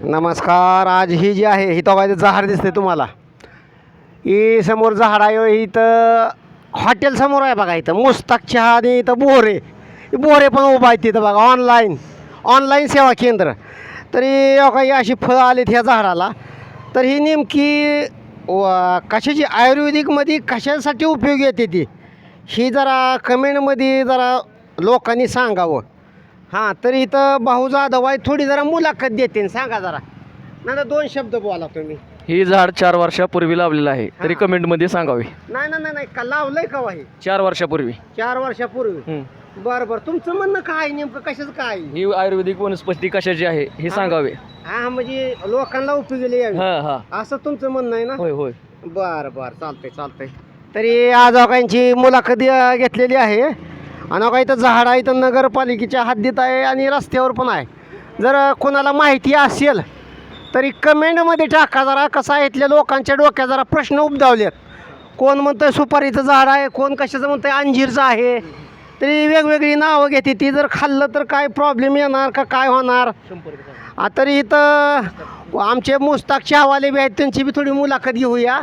नमस्कार आज ही जी आहे ही तो काय जहार दिसते तुम्हाला. ही समोर झाड आहे इथं हॉटेल समोर आहे बघा इथं. मुस्ताक चहा आणि इथं बोरे बोरे पण उभा आहेत तिथं बघा ऑनलाईन ऑनलाईन सेवा केंद्र. तरी हो काही अशी फळं आलीत ह्या झाडाला तर ही नेमकी कशाची आयुर्वेदिकमध्ये कशासाठी उपयोगी येते ती? ही जरा कमेंटमध्ये जरा लोकांनी सांगावं. हां तर इथं भाऊ जाधव आहे थोडी जरा मुलाखत देते सांगा जरा. नाही दोन शब्द बोला तुम्ही. ही झाड चार वर्षापूर्वी लावलेलं आहे तरी हा. कमेंटमध्ये सांगावे. नाही नाही नाही, नाही का लावलंय का हे चार वर्षापूर्वी. चार वर्षापूर्वी. बरं बरं तुमचं म्हणणं काय नेमकं कशाचं काय ही आयुर्वेदिक वनस्पती कशाची आहे हे सांगावे. हा म्हणजे लोकांना उपयोगी यावी. हा हा. असं तुमचं म्हणणं आहे ना? होय होय. बरं बरं चालतंय चालतंय. तरी आज अवघांची मुलाखत घेतलेली आहे. आणि अवघा इथं झाड आहे इथं नगरपालिकेच्या हद्दीत आहे आणि रस्त्यावर पण आहे. जर कोणाला माहिती असेल तरी कमेंटमध्ये टाका जरा. कसं आहे इथल्या लोकांच्या डोक्यात जरा प्रश्न उबदावलेत. कोण म्हणतं सुपारीचं झाड आहे कोण कशाचं म्हणतंय अंजीरचं आहे. तरी वेगवेगळी नावं घेते. ती जर खाल्लं तर काय प्रॉब्लेम येणार का काय होणार? तरी इथं आमचे मुस्ताक हवाले बी आहेत त्यांची बी थोडी मुलाखत घेऊया.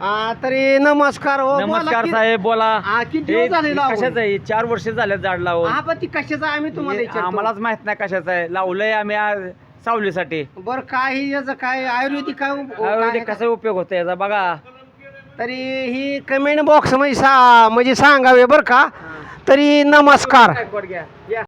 आ, तरी नमस्कार हो बोला नमस्कार की- साहेब बोला. हा, किती हे दिवस झाले लावून? कशाचं आहे? चार वर्ष झाले झाड लावून. हा पण ती कशाचं आम्ही तुम्हाला हे विचारतो. आम्हालाच माहीत नाही कशाचं आहे. लावलंय आम्ही आज सावलीसाठी. बरं काय ही याचं काय आयुर्वेदिक काय उप- आयुर्वेदिक? कसा उपयोग होतो याचा बघा. तरी ही कमेंट बॉक्समध्ये सा म्हणजे सांगावे बरं का? तरी नमस्कार.